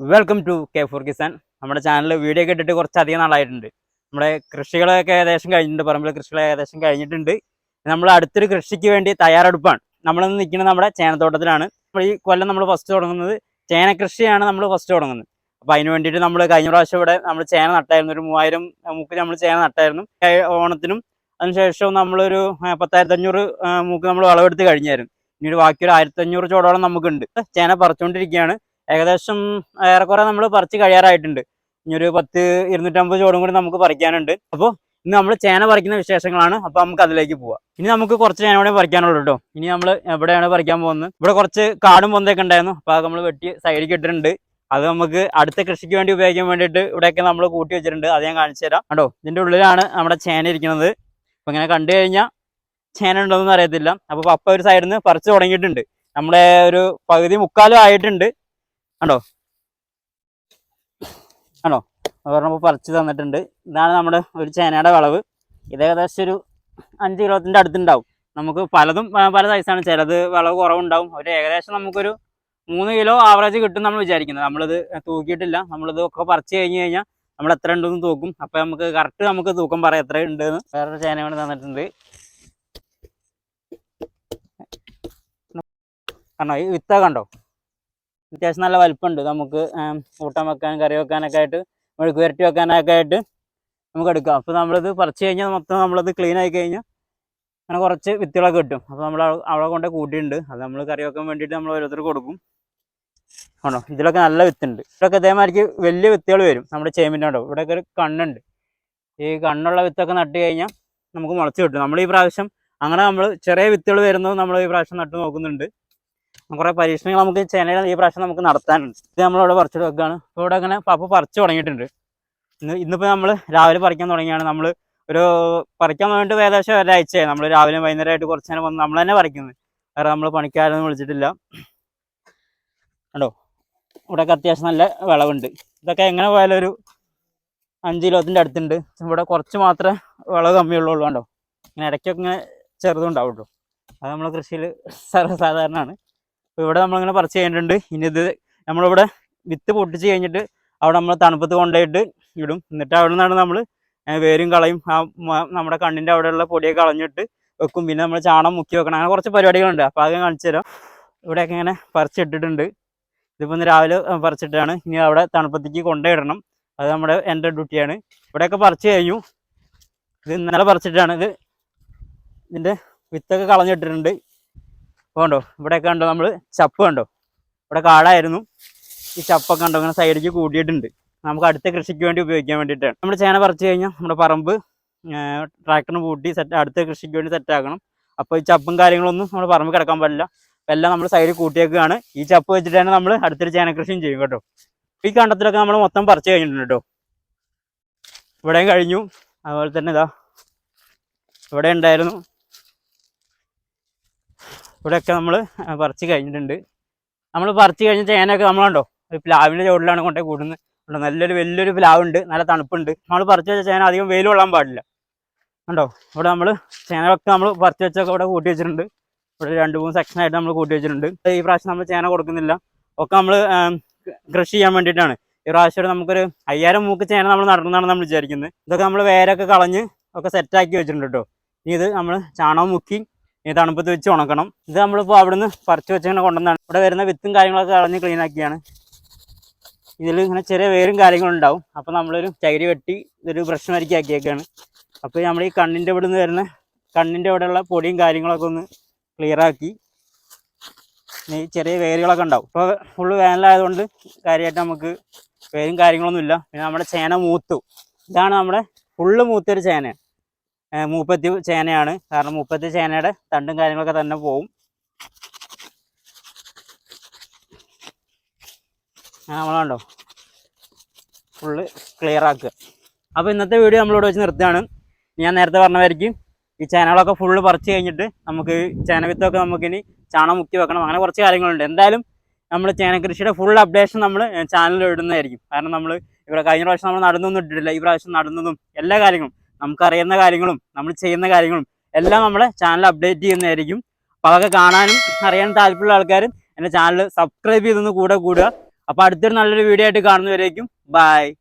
Welcome to K four Kisan നമ്മുടെ channel video ഒക്കെ ഇട്ടിട്ട് കുറച്ചധികം നാളായിട്ടുണ്ട്. നമ്മുടെ കൃഷികളൊക്കെ ഏകദേശം കഴിഞ്ഞിട്ടുണ്ട്. പറമ്പിലെ കൃഷികൾ ഏകദേശം കഴിഞ്ഞിട്ടുണ്ട്. നമ്മൾ അടുത്തൊരു കൃഷിക്ക് വേണ്ടി തയ്യാറെടുപ്പാണ്. നമ്മളിന്ന് നിൽക്കുന്നത് നമ്മുടെ ചേനത്തോട്ടത്തിലാണ്. നമ്മൾ ഈ കൊല്ലം നമ്മൾ ഫസ്റ്റ് തുടങ്ങുന്നത് ചേന കൃഷിയാണ് നമ്മൾ ഫസ്റ്റ് തുടങ്ങുന്നത്. അപ്പോൾ അതിന് വേണ്ടിയിട്ട് നമ്മൾ കഴിഞ്ഞ പ്രാവശ്യം ഇവിടെ നമ്മൾ ചേന നട്ടായിരുന്നു. ഒരു മൂവായിരം മൂക്ക് നമ്മൾ ചേന നട്ടായിരുന്നു. ഓണത്തിനും അതിനുശേഷം നമ്മളൊരു പത്തായിരത്തി അഞ്ഞൂറ് മൂക്ക് നമ്മൾ വിളവെടുത്ത് കഴിഞ്ഞായിരുന്നു. ഇനി ഒരു ബാക്കി ഒരു ആയിരത്തി അഞ്ഞൂറ് ചോടോളം നമുക്കുണ്ട്. ചേന പറിച്ചുകൊണ്ടിരിക്കുകയാണ് ഏകദേശം ഏറെക്കുറെ നമ്മൾ പറിച്ച് കഴിയാറായിട്ടുണ്ട്. ഇനി ഒരു പത്ത് ഇരുന്നൂറ്റമ്പത് ചോടും കൂടി നമുക്ക് പറിക്കാനുണ്ട്. അപ്പോൾ ഇന്ന് നമ്മൾ ചേന പറിക്കുന്ന വിശേഷങ്ങളാണ്. അപ്പോൾ നമുക്ക് അതിലേക്ക് പോവാം. ഇനി നമുക്ക് കുറച്ച് ചേന കൂടെ പറിക്കാനുള്ളൂ കേട്ടോ ഇനി നമ്മൾ എവിടെയാണ് പറിക്കാൻ പോകുന്നത്? ഇവിടെ കുറച്ച് കാടും പൊന്തൊക്കെ ഉണ്ടായിരുന്നു. അപ്പോൾ അത് നമ്മൾ വെട്ടി സൈഡിൽ ഇട്ടിട്ടുണ്ട്. അത് നമുക്ക് അടുത്ത കൃഷിക്ക് വേണ്ടി ഉപയോഗിക്കാൻ വേണ്ടിയിട്ട് ഇവിടെയൊക്കെ നമ്മൾ കൂട്ടി വെച്ചിട്ടുണ്ട്. അത് ഞാൻ കാണിച്ചു തരാം. കേട്ടോ ഇതിന്റെ ഉള്ളിലാണ് നമ്മുടെ ചേന ഇരിക്കുന്നത്. അപ്പോൾ ഇങ്ങനെ കണ്ടു കഴിഞ്ഞാൽ ചേന ഉണ്ടോയെന്ന് അറിയത്തില്ല. അപ്പോൾ പപ്പ ഒരു സൈഡിൽ നിന്ന് പറിച്ചു തുടങ്ങിയിട്ടുണ്ട്. നമ്മുടെ ഒരു പകുതി മുക്കാലും ആയിട്ടുണ്ട്. കണ്ടോ? ആണോ പറഞ്ഞപ്പോൾ പറിച്ച് തന്നിട്ടുണ്ട്. ഇതാണ് നമ്മുടെ ഒരു ചേനയുടെ വളവ്. ഇത് ഏകദേശം ഒരു അഞ്ച് കിലോത്തിന്റെ അടുത്തുണ്ടാവും. നമുക്ക് പലതും പല സൈസാണ് ചിലത് വളവ് കുറവുണ്ടാവും. ഒരു ഏകദേശം നമുക്കൊരു മൂന്ന് കിലോ ആവറേജ് കിട്ടും നമ്മൾ വിചാരിക്കുന്നത്. നമ്മളിത് തൂക്കിയിട്ടില്ല. നമ്മളിത് ഒക്കെ പറിച്ച് കഴിഞ്ഞ് കഴിഞ്ഞാൽ നമ്മൾ എത്ര ഉണ്ടെന്ന് തൂക്കും. അപ്പോൾ നമുക്ക് കറക്റ്റ് നമുക്ക് തൂക്കം പറയാം എത്ര ഉണ്ടെന്ന്. വേറൊരു ചേന കൊണ്ട് തന്നിട്ടുണ്ട്. കണ്ടോ? ഈ വിത്ത കണ്ടോ? അത്യാവശ്യം നല്ല വലിപ്പമുണ്ട് നമുക്ക് കൂട്ടം വെക്കാൻ കറി വെക്കാനൊക്കെ ആയിട്ട് മെഴുക്ക് പുരട്ടി വെക്കാനൊക്കെ ആയിട്ട് നമുക്ക് എടുക്കാം. അപ്പോൾ നമ്മളിത് പറിച്ച് കഴിഞ്ഞാൽ മൊത്തം നമ്മളത് ക്ലീൻ ആയി കഴിഞ്ഞാൽ അങ്ങനെ കുറച്ച് വിത്തുകളൊക്കെ കിട്ടും. അപ്പോൾ നമ്മൾ അവിടെ കൊണ്ട് കൂട്ടിയിട്ടുണ്ട്. അത് നമ്മൾ കറി വെക്കാൻ വേണ്ടിയിട്ട് നമ്മൾ ഓരോരുത്തർക്ക് കൊടുക്കും. ആണോ? ഇതിലൊക്കെ നല്ല വിത്തുണ്ട്. ഇവിടെയൊക്കെ ഇതേമാതിരിക്ക് വലിയ വിത്തുകൾ വരും. നമ്മുടെ ചേമ്പിന്റെ ഉണ്ടോ ഇവിടെയൊക്കെ ഒരു കണ്ണുണ്ട്. ഈ കണ്ണുള്ള വിത്തൊക്കെ നട്ട് കഴിഞ്ഞാൽ നമുക്ക് മുളച്ച് കിട്ടും. നമ്മൾ ഈ പ്രാവശ്യം അങ്ങനെ നമ്മൾ ചെറിയ വിത്തുകൾ വരുന്നത് നമ്മൾ ഈ പ്രാവശ്യം നട്ട് നോക്കുന്നുണ്ട്. കുറേ പരീക്ഷണങ്ങൾ നമുക്ക് ചെന്നൈയിൽ ഈ പ്രാവശ്യം നമുക്ക് നടത്താനുണ്ട്. ഇത് നമ്മളിവിടെ പറിച്ചിട്ട് വെക്കുകയാണ് ഇവിടെ അങ്ങനെ പപ്പ പറിച്ചു തുടങ്ങിയിട്ടുണ്ട്. ഇന്ന് ഇന്നിപ്പോൾ നമ്മൾ രാവിലെ പറിക്കാൻ തുടങ്ങിയാണ്. നമ്മൾ ഒരു പറിക്കാൻ വേണ്ടി ഏകദേശം ഒരാഴ്ചയായി. നമ്മൾ രാവിലെ വൈകുന്നേരമായിട്ട് കുറച്ച് നേരം വന്ന് നമ്മൾ തന്നെ പറിക്കുന്നത് വേറെ നമ്മൾ പണിക്കാരൊന്നും വിളിച്ചിട്ടില്ല. കണ്ടോ? ഇവിടെയൊക്കെ അത്യാവശ്യം നല്ല വിളവുണ്ട്. ഇതൊക്കെ എങ്ങനെ പോയാലും ഒരു അഞ്ച് കിലോത്തിന്റെ അടുത്തുണ്ട്. ഇവിടെ കുറച്ച് മാത്രമേ വിളവ് കമ്മിയുള്ളൂ കണ്ടോ? ഇങ്ങനെ ഇടയ്ക്കൊക്കെ ഇങ്ങനെ ചെറുതുണ്ടാവുള്ളൂ അത് നമ്മൾ കൃഷിയിൽ സർവസാധാരണമാണ്. അപ്പോൾ ഇവിടെ നമ്മളിങ്ങനെ പറിച്ച് കഴിഞ്ഞിട്ടുണ്ട്. ഇനി ഇത് നമ്മളിവിടെ വിത്ത് പൊട്ടിച്ച് കഴിഞ്ഞിട്ട് അവിടെ നമ്മൾ തണുപ്പത്ത് കൊണ്ടുപോയിട്ട് ഇടും. എന്നിട്ട് അവിടെ നിന്നാണ് നമ്മൾ വേരും കളയും. ആ നമ്മുടെ കണ്ണിന്റെ അവിടെയുള്ള പൊടിയൊക്കെ കളഞ്ഞിട്ട് വെക്കും. പിന്നെ നമ്മൾ ചാണം മുക്കി വെക്കണം. അങ്ങനെ കുറച്ച് പരിപാടികളുണ്ട്. അപ്പോൾ അത് കാണിച്ചു തരാം. ഇവിടെയൊക്കെ ഇങ്ങനെ പറിച്ചിട്ടിട്ടുണ്ട്. ഇതിപ്പോൾ ഇന്ന് രാവിലെ പറിച്ചിട്ടാണ്. ഇനി അവിടെ തണുപ്പത്തേക്ക് കൊണ്ടുപോയിടണം. അത് നമ്മുടെ എന്റെ ഡ്യൂട്ടിയാണ്. ഇവിടെയൊക്കെ പറിച്ച് കഴിഞ്ഞു. ഇത് ഇന്നലെ പറിച്ചിട്ടാണ് ഇത് ഇതിന്റെ വിത്തൊക്കെ കളഞ്ഞിട്ടിട്ടുണ്ട്. ഇവിടെ ഇവിടെയൊക്കെ കണ്ടോ നമ്മൾ ചപ്പ് കണ്ടോ? ഇവിടെ കാടായിരുന്നു. ഈ ചപ്പൊക്കെ കണ്ടോ? ഇങ്ങനെ സൈഡിലേക്ക് കൂട്ടിയിട്ടുണ്ട് നമുക്ക് അടുത്ത കൃഷിക്ക് വേണ്ടി ഉപയോഗിക്കാൻ വേണ്ടിയിട്ടാണ്. നമ്മുടെ ചേന പറിച്ചു കഴിഞ്ഞാൽ നമ്മുടെ പറമ്പ് ട്രാക്ടറിന് പൂട്ടി സെറ്റ് അടുത്ത കൃഷിക്ക് വേണ്ടി സെറ്റാക്കണം അപ്പോൾ ഈ ചപ്പും കാര്യങ്ങളൊന്നും നമ്മൾ പറമ്പ് കിടക്കാൻ പാടില്ല. എല്ലാം നമ്മൾ സൈഡിൽ കൂട്ടിയേക്കുകയാണ് ഈ ചപ്പ് വെച്ചിട്ടാണ് നമ്മൾ അടുത്തൊരു ചേന കൃഷിയും ചെയ്യും കേട്ടോ. ഈ കണ്ടത്തിലൊക്കെ നമ്മൾ മൊത്തം പറിച്ചു കഴിഞ്ഞിട്ടുണ്ട് കേട്ടോ. ഇവിടെയും കഴിഞ്ഞു. അതുപോലെ തന്നെ ഇതാ. ഇവിടെ ഉണ്ടായിരുന്നു. ഇവിടെയൊക്കെ നമ്മൾ പറിച്ച് കഴിഞ്ഞിട്ടുണ്ട്. നമ്മൾ പറിച്ച് കഴിഞ്ഞ ചേനയൊക്കെ നമ്മളുണ്ടോ? ഒരു പ്ലാവിന്റെ ചുവട്ടിലാണ് കൊണ്ടേ കൂടുന്നത്. ഉണ്ടോ? നല്ലൊരു വലിയൊരു പ്ലാവുണ്ട്. നല്ല തണുപ്പുണ്ട്. നമ്മൾ പറിച്ചു വെച്ച ചേന അധികം വെയിൽ കൊള്ളാൻ പാടില്ല. ഉണ്ടോ? ഇവിടെ നമ്മൾ ചേനയൊക്കെ നമ്മൾ പറിച്ച് വെച്ചൊക്കെ ഇവിടെ കൂട്ടി വെച്ചിട്ടുണ്ട്. ഇവിടെ രണ്ട് മൂന്ന് സെക്ഷനായിട്ട് നമ്മൾ കൂട്ടി വെച്ചിട്ടുണ്ട്. ഈ പ്രാവശ്യം നമ്മൾ ചേന കൊടുക്കുന്നില്ല. ഒക്കെ നമ്മൾ കൃഷി ചെയ്യാൻ വേണ്ടിയിട്ടാണ്. ഈ പ്രാവശ്യം നമുക്കൊരു അയ്യായിരം മൂക്ക് ചേന നമ്മൾ നടന്നതാണ് നമ്മൾ വിചാരിക്കുന്നത്. ഇതൊക്കെ നമ്മൾ വേരൊക്കെ കളഞ്ഞ് ഒക്കെ സെറ്റാക്കി വെച്ചിട്ടുണ്ട് കേട്ടോ. ഇനി ഇത് നമ്മൾ ചാണകം മുക്കി ഈ തണുപ്പത്ത് വെച്ച് ഉണക്കണം. ഇത് നമ്മളിപ്പോൾ അവിടുന്ന് പറിച്ച് വെച്ചിങ്ങനെ കൊണ്ടുവന്നാണ്. ഇവിടെ വരുന്ന വിത്തും കാര്യങ്ങളൊക്കെ കളഞ്ഞ് ക്ലീൻ ആക്കിയാണ്. ഇതിൽ ഇങ്ങനെ ചെറിയ വേരും കാര്യങ്ങളും ഉണ്ടാവും. അപ്പോൾ നമ്മളൊരു ചകിരി വെട്ടി ഇതൊരു ബ്രഷ് മരിക്കി ആക്കിയേക്കാണ്. അപ്പോൾ നമ്മൾ ഈ കണ്ണിന്റെ ഇവിടെ നിന്ന് വരുന്ന കണ്ണിന്റെ ഇവിടെയുള്ള പൊടിയും കാര്യങ്ങളൊക്കെ ഒന്ന് ക്ലിയർ ആക്കി. ഇനി ചെറിയ വേരുകളൊക്കെ ഉണ്ടാവും. ഇപ്പോൾ ഫുള്ള് വേനലായതുകൊണ്ട് കാര്യമായിട്ട് നമുക്ക് വേരും കാര്യങ്ങളൊന്നുമില്ല. പിന്നെ നമ്മുടെ ചേന മൂത്തു. ഇതാണ് നമ്മുടെ ഫുള്ള് മൂത്തൊരു ചേന ഏർ മൂപ്പത്തി ചേനയാണ്. കാരണം മൂപ്പത്തി ചേനയുടെ തണ്ടും കാര്യങ്ങളൊക്കെ തന്നെ പോവും. നമ്മളുണ്ടോ ഫുള്ള് ക്ലിയർ ആക്കുക. അപ്പോൾ ഇന്നത്തെ വീഡിയോ നമ്മളിവിടെ വെച്ച് നിർത്തുകയാണ്. ഞാൻ നേരത്തെ പറഞ്ഞവരിക്കും ഈ ചേനകളൊക്കെ ഫുള്ള് പറിച്ച് കഴിഞ്ഞിട്ട് നമുക്ക് ചേന വിത്തൊക്കെ നമുക്കിനി ചാണകം മുക്കി വെക്കണം. അങ്ങനെ കുറച്ച് കാര്യങ്ങളുണ്ട്. എന്തായാലും നമ്മൾ ചേന കൃഷിയുടെ ഫുൾ അപ്ഡേഷൻ നമ്മൾ ചാനലിൽ ഇടുന്നതായിരിക്കും. കാരണം നമ്മൾ ഇവിടെ കഴിഞ്ഞ പ്രാവശ്യം നമ്മൾ നടന്നൊന്നും ഇട്ടിട്ടില്ല. ഈ പ്രാവശ്യം നടന്നതും എല്ലാ കാര്യങ്ങളും നമുക്കറിയുന്ന കാര്യങ്ങളും നമ്മൾ ചെയ്യുന്ന കാര്യങ്ങളും എല്ലാം നമ്മളെ ചാനൽ അപ്ഡേറ്റ് ചെയ്യുന്നതായിരിക്കും. അപ്പോൾ അതൊക്കെ കാണാനും അറിയാനും താല്പര്യമുള്ള ആൾക്കാർ എന്റെ ചാനൽ സബ്സ്ക്രൈബ് ചെയ്തൊന്ന് കൂടെ കൂടുക. അപ്പോൾ അടുത്തൊരു നല്ലൊരു വീഡിയോ ആയിട്ട് കാണുന്നവരേക്കും. ബൈ